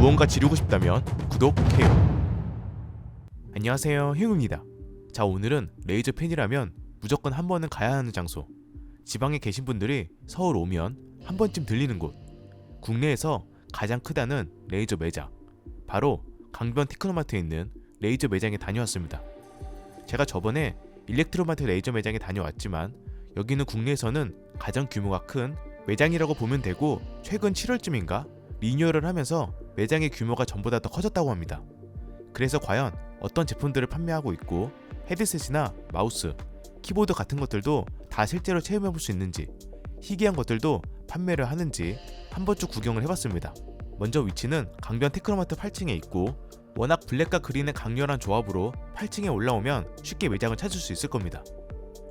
무언가 지르고 싶다면 구독해요. 안녕하세요, 희웅입니다. 자, 오늘은 레이저 팬이라면 무조건 한 번은 가야 하는 장소. 지방에 계신 분들이 서울 오면 한 번쯤 들리는 곳. 국내에서 가장 크다는 레이저 매장. 바로 강변 테크노마트에 있는 레이저 매장에 다녀왔습니다. 제가 저번에 일렉트로마트 레이저 매장에 다녀왔지만 여기는 국내에서는 가장 규모가 큰 매장이라고 보면 되고 최근 7월쯤인가 리뉴얼을 하면서 매장의 규모가 전보다 더 커졌다고 합니다. 그래서 과연 어떤 제품들을 판매하고 있고 헤드셋이나 마우스, 키보드 같은 것들도 다 실제로 체험해 볼 수 있는지 희귀한 것들도 판매를 하는지 한 번쯤 구경을 해봤습니다. 먼저 위치는 강변 테크노마트 8층에 있고 워낙 블랙과 그린의 강렬한 조합으로 8층에 올라오면 쉽게 매장을 찾을 수 있을 겁니다.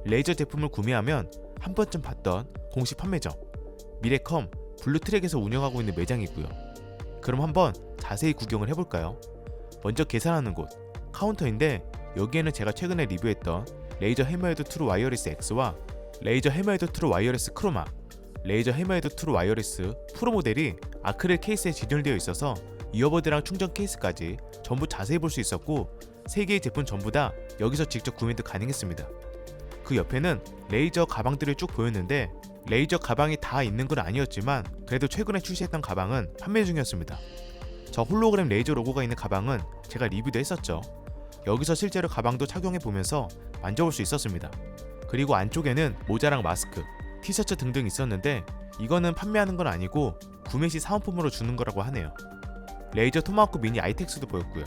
레이저 제품을 구매하면 한 번쯤 봤던 공식 판매점 미래컴 블루트랙에서 운영하고 있는 매장이고요. 그럼 한번 자세히 구경을 해볼까요? 먼저 계산하는 곳 카운터인데 여기에는 제가 최근에 리뷰했던 레이저 해머헤드 트루 와이어리스 X와 레이저 해머헤드 트루 와이어리스 크로마 레이저 해머헤드 트루 와이어리스 프로 모델이 아크릴 케이스에 진열되어 있어서 이어버드랑 충전 케이스까지 전부 자세히 볼 수 있었고 세 개의 제품 전부 다 여기서 직접 구매도 가능했습니다. 그 옆에는 레이저 가방들을 쭉 보였는데 레이저 가방이 다 있는 건 아니었지만 그래도 최근에 출시했던 가방은 판매 중이었습니다. 저 홀로그램 레이저 로고가 있는 가방은 제가 리뷰도 했었죠. 여기서 실제로 가방도 착용해 보면서 만져볼 수 있었습니다. 그리고 안쪽에는 모자랑 마스크, 티셔츠 등등 있었는데 이거는 판매하는 건 아니고 구매 시 사은품으로 주는 거라고 하네요. 레이저 토마호크 미니 아이텍스도 보였고요.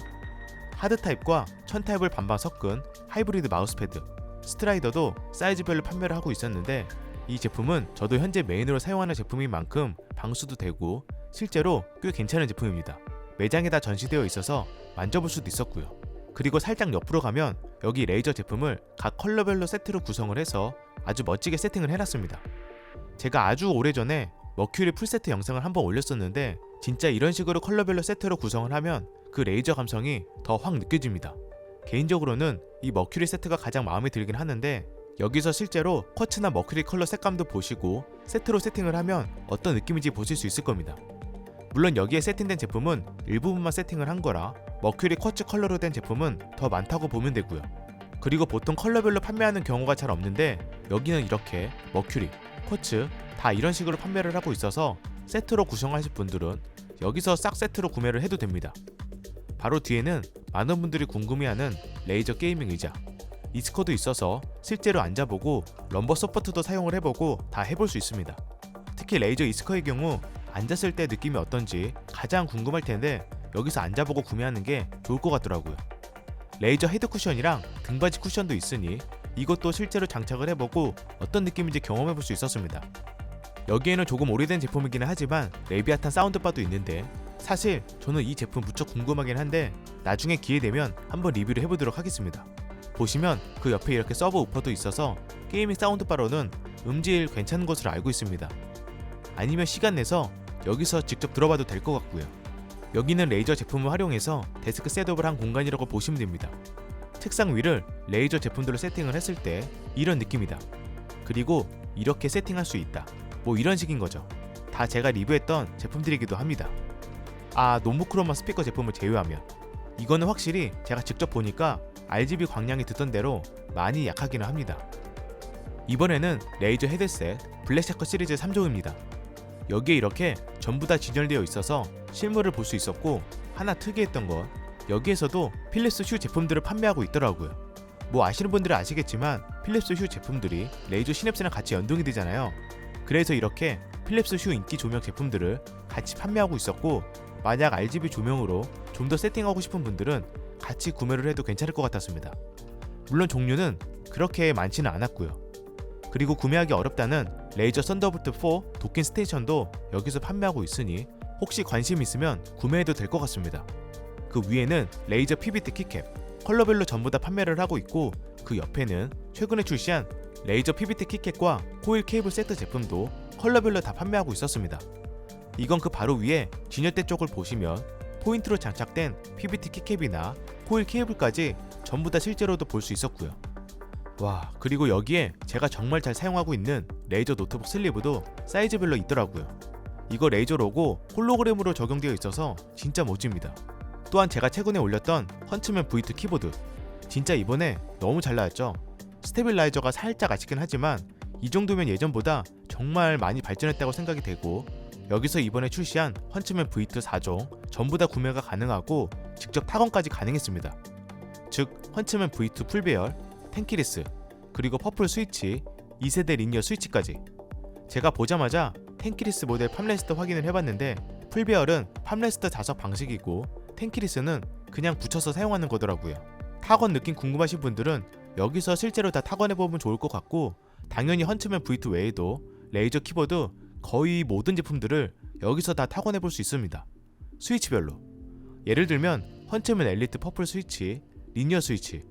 하드 타입과 천 타입을 반반 섞은 하이브리드 마우스패드, 스트라이더도 사이즈별로 판매를 하고 있었는데 이 제품은 저도 현재 메인으로 사용하는 제품인 만큼 방수도 되고 실제로 꽤 괜찮은 제품입니다. 매장에다 전시되어 있어서 만져볼 수도 있었고요. 그리고 살짝 옆으로 가면 여기 레이저 제품을 각 컬러별로 세트로 구성을 해서 아주 멋지게 세팅을 해놨습니다. 제가 아주 오래전에 머큐리 풀세트 영상을 한번 올렸었는데 진짜 이런 식으로 컬러별로 세트로 구성을 하면 그 레이저 감성이 더 확 느껴집니다. 개인적으로는 이 머큐리 세트가 가장 마음에 들긴 하는데 여기서 실제로 쿼츠나 머큐리 컬러 색감도 보시고 세트로 세팅을 하면 어떤 느낌인지 보실 수 있을 겁니다. 물론 여기에 세팅된 제품은 일부분만 세팅을 한 거라 머큐리 쿼츠 컬러로 된 제품은 더 많다고 보면 되고요. 그리고 보통 컬러별로 판매하는 경우가 잘 없는데 여기는 이렇게 머큐리, 쿼츠 다 이런 식으로 판매를 하고 있어서 세트로 구성하실 분들은 여기서 싹 세트로 구매를 해도 됩니다. 바로 뒤에는 많은 분들이 궁금해하는 레이저 게이밍 의자 이스커도 있어서 실제로 앉아보고 럼버 서포트도 사용을 해보고 다 해볼 수 있습니다. 특히 레이저 이스커의 경우 앉았을 때 느낌이 어떤지 가장 궁금할 텐데 여기서 앉아보고 구매하는 게 좋을 것 같더라고요. 레이저 헤드 쿠션이랑 등받이 쿠션도 있으니 이것도 실제로 장착을 해보고 어떤 느낌인지 경험해볼 수 있었습니다. 여기에는 조금 오래된 제품이기는 하지만 레비아탄 사운드바도 있는데 사실 저는 이 제품 무척 궁금하긴 한데 나중에 기회 되면 한번 리뷰를 해보도록 하겠습니다. 보시면 그 옆에 이렇게 서브 우퍼도 있어서 게이밍 사운드바로는 음질 괜찮은 것으로 알고 있습니다. 아니면 시간 내서 여기서 직접 들어봐도 될 것 같고요. 여기는 레이저 제품을 활용해서 데스크 셋업을 한 공간이라고 보시면 됩니다. 책상 위를 레이저 제품들로 세팅을 했을 때 이런 느낌이다. 그리고 이렇게 세팅할 수 있다. 뭐 이런 식인 거죠. 다 제가 리뷰했던 제품들이기도 합니다. 아, 노무크로마 스피커 제품을 제외하면 이거는 확실히 제가 직접 보니까 RGB 광량이 듣던 대로 많이 약하기는 합니다. 이번에는 레이저 헤드셋 블랙샤커 시리즈 3종입니다. 여기에 이렇게 전부 다 진열되어 있어서 실물을 볼 수 있었고 하나 특이했던 건 여기에서도 필립스 휴 제품들을 판매하고 있더라고요. 뭐 아시는 분들은 아시겠지만 필립스 휴 제품들이 레이저 시냅스랑 같이 연동이 되잖아요. 그래서 이렇게 필립스 휴 인기 조명 제품들을 같이 판매하고 있었고 만약 RGB 조명으로 좀 더 세팅하고 싶은 분들은 같이 구매를 해도 괜찮을 것 같았습니다. 물론 종류는 그렇게 많지는 않았고요. 그리고 구매하기 어렵다는 레이저 썬더볼트 4 도킹 스테이션도 여기서 판매하고 있으니 혹시 관심 있으면 구매해도 될 것 같습니다. 그 위에는 레이저 PBT 키캡 컬러별로 전부 다 판매를 하고 있고 그 옆에는 최근에 출시한 레이저 PBT 키캡과 코일 케이블 세트 제품도 컬러별로 다 판매하고 있었습니다. 이건 그 바로 위에 진열대 쪽을 보시면 포인트로 장착된 PBT 키캡이나 코일 케이블까지 전부 다 실제로도 볼 수 있었고요. 와, 그리고 여기에 제가 정말 잘 사용하고 있는 레이저 노트북 슬리브도 사이즈별로 있더라고요. 이거 레이저 로고 홀로그램으로 적용되어 있어서 진짜 멋집니다. 또한 제가 최근에 올렸던 헌츠맨 V2 키보드 진짜 이번에 너무 잘 나왔죠. 스테빌라이저가 살짝 아쉽긴 하지만 이 정도면 예전보다 정말 많이 발전했다고 생각이 되고 여기서 이번에 출시한 헌츠맨 V2 4종 전부 다 구매가 가능하고 직접 타건까지 가능했습니다. 즉 헌츠맨 V2 풀배열, 텐키리스, 그리고 퍼플 스위치, 2세대 리니어 스위치까지 제가 보자마자 텐키리스 모델 팜레스트 확인을 해봤는데 풀배열은 팜레스트 자석 방식이고 텐키리스는 그냥 붙여서 사용하는 거더라고요. 타건 느낌 궁금하신 분들은 여기서 실제로 다 타건해보면 좋을 것 같고 당연히 헌츠맨 V2 외에도 레이저 키보드 거의 모든 제품들을 여기서 다 타건해 볼 수 있습니다. 스위치별로 예를 들면 헌츠맨 엘리트 퍼플 스위치, 리니어 스위치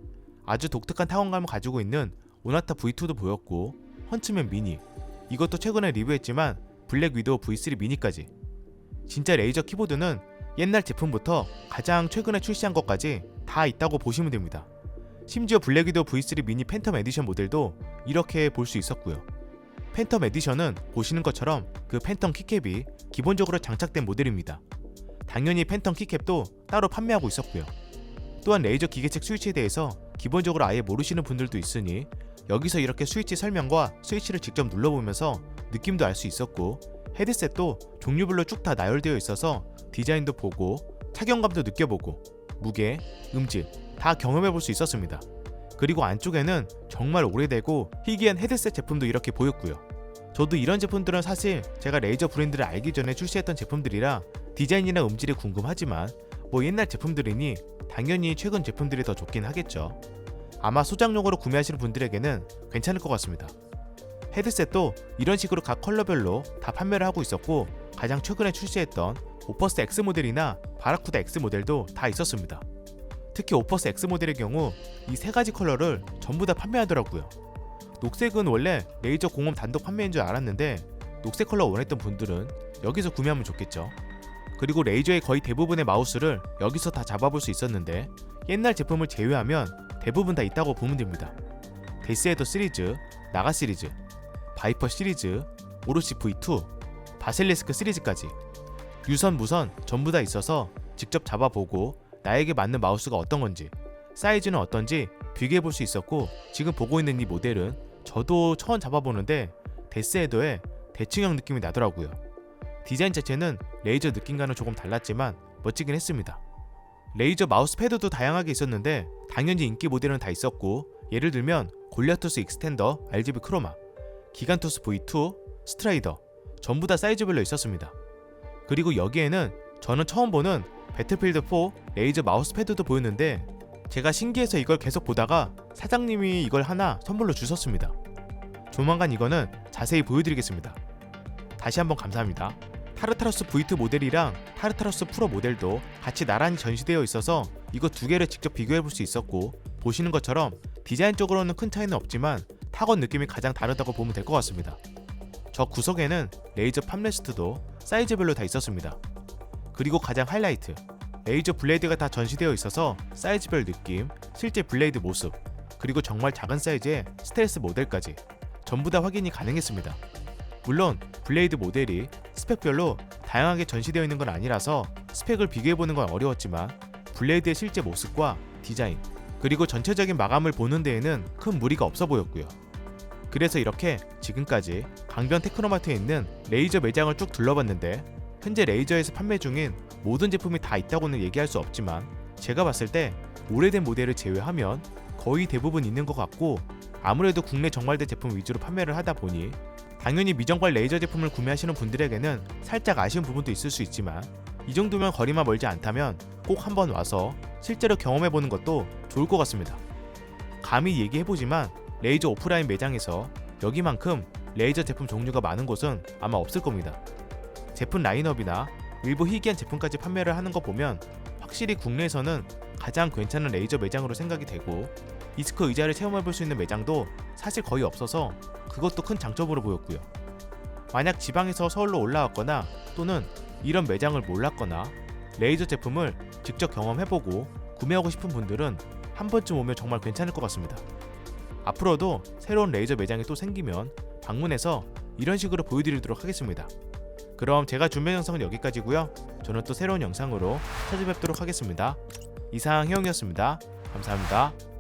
아주 독특한 타건감을 가지고 있는 오나타 V2도 보였고 헌츠맨 미니 이것도 최근에 리뷰했지만 블랙 위도우 V3 미니까지 진짜 레이저 키보드는 옛날 제품부터 가장 최근에 출시한 것까지 다 있다고 보시면 됩니다. 심지어 블랙 위도우 V3 미니 팬텀 에디션 모델도 이렇게 볼 수 있었고요. 팬텀 에디션은 보시는 것처럼 그 팬텀 키캡이 기본적으로 장착된 모델입니다. 당연히 팬텀 키캡도 따로 판매하고 있었고요. 또한 레이저 기계책 스위치에 대해서 기본적으로 아예 모르시는 분들도 있으니 여기서 이렇게 스위치 설명과 스위치를 직접 눌러보면서 느낌도 알 수 있었고 헤드셋도 종류별로 쭉 다 나열되어 있어서 디자인도 보고 착용감도 느껴보고 무게, 음질 다 경험해 볼 수 있었습니다. 그리고 안쪽에는 정말 오래되고 희귀한 헤드셋 제품도 이렇게 보였고요. 저도 이런 제품들은 사실 제가 레이저 브랜드를 알기 전에 출시했던 제품들이라 디자인이나 음질이 궁금하지만 뭐 옛날 제품들이니 당연히 최근 제품들이 더 좋긴 하겠죠. 아마 소장용으로 구매하시는 분들에게는 괜찮을 것 같습니다. 헤드셋도 이런 식으로 각 컬러별로 다 판매를 하고 있었고 가장 최근에 출시했던 오퍼스 X 모델이나 바라쿠다 X 모델도 다 있었습니다. 특히 오퍼스 X 모델의 경우 이 세 가지 컬러를 전부 다 판매하더라고요. 녹색은 원래 레이저 공홈 단독 판매인 줄 알았는데 녹색 컬러 원했던 분들은 여기서 구매하면 좋겠죠. 그리고 레이저의 거의 대부분의 마우스를 여기서 다 잡아볼 수 있었는데 옛날 제품을 제외하면 대부분 다 있다고 보면 됩니다. 데스헤더 시리즈, 나가 시리즈, 바이퍼 시리즈, 오로시 V2, 바셀리스크 시리즈까지 유선 무선 전부 다 있어서 직접 잡아보고 나에게 맞는 마우스가 어떤 건지 사이즈는 어떤지 비교해 볼 수 있었고 지금 보고 있는 이 모델은 저도 처음 잡아보는데 데스헤더의 대칭형 느낌이 나더라고요. 디자인 자체는 레이저 느낌과는 조금 달랐지만 멋지긴 했습니다. 레이저 마우스 패드도 다양하게 있었는데 당연히 인기 모델은 다 있었고 예를 들면 골리아투스 익스텐더 RGB 크로마, 기간투스 V2, 스트라이더 전부 다 사이즈별로 있었습니다. 그리고 여기에는 저는 처음 보는 배틀필드 4 레이저 마우스 패드도 보였는데 제가 신기해서 이걸 계속 보다가 사장님이 이걸 하나 선물로 주셨습니다. 조만간 이거는 자세히 보여드리겠습니다. 다시 한번 감사합니다. 타르타로스 V2 모델이랑 타르타로스 프로 모델도 같이 나란히 전시되어 있어서 이거 두 개를 직접 비교해 볼 수 있었고 보시는 것처럼 디자인적으로는 큰 차이는 없지만 타건 느낌이 가장 다르다고 보면 될 것 같습니다. 저 구석에는 레이저 팜레스트도 사이즈별로 다 있었습니다. 그리고 가장 하이라이트 레이저 블레이드가 다 전시되어 있어서 사이즈별 느낌, 실제 블레이드 모습, 그리고 정말 작은 사이즈의 스텔스 모델까지 전부 다 확인이 가능했습니다. 물론 블레이드 모델이 스펙별로 다양하게 전시되어 있는 건 아니라서 스펙을 비교해보는 건 어려웠지만 블레이드의 실제 모습과 디자인 그리고 전체적인 마감을 보는 데에는 큰 무리가 없어 보였고요. 그래서 이렇게 지금까지 강변 테크노마트에 있는 레이저 매장을 쭉 둘러봤는데 현재 레이저에서 판매 중인 모든 제품이 다 있다고는 얘기할 수 없지만 제가 봤을 때 오래된 모델을 제외하면 거의 대부분 있는 것 같고 아무래도 국내 정발된 제품 위주로 판매를 하다 보니 당연히 미정발 레이저 제품을 구매하시는 분들에게는 살짝 아쉬운 부분도 있을 수 있지만 이 정도면 거리만 멀지 않다면 꼭 한번 와서 실제로 경험해보는 것도 좋을 것 같습니다. 감히 얘기해보지만 레이저 오프라인 매장에서 여기만큼 레이저 제품 종류가 많은 곳은 아마 없을 겁니다. 제품 라인업이나 일부 희귀한 제품까지 판매를 하는 거 보면 확실히 국내에서는 가장 괜찮은 레이저 매장으로 생각이 되고 이스커 의자를 체험해볼 수 있는 매장도 사실 거의 없어서 그것도 큰 장점으로 보였고요. 만약 지방에서 서울로 올라왔거나 또는 이런 매장을 몰랐거나 레이저 제품을 직접 경험해보고 구매하고 싶은 분들은 한 번쯤 오면 정말 괜찮을 것 같습니다. 앞으로도 새로운 레이저 매장이 또 생기면 방문해서 이런 식으로 보여드리도록 하겠습니다. 그럼 제가 준비한 영상은 여기까지고요. 저는 또 새로운 영상으로 찾아뵙도록 하겠습니다. 이상 혜영이었습니다. 감사합니다.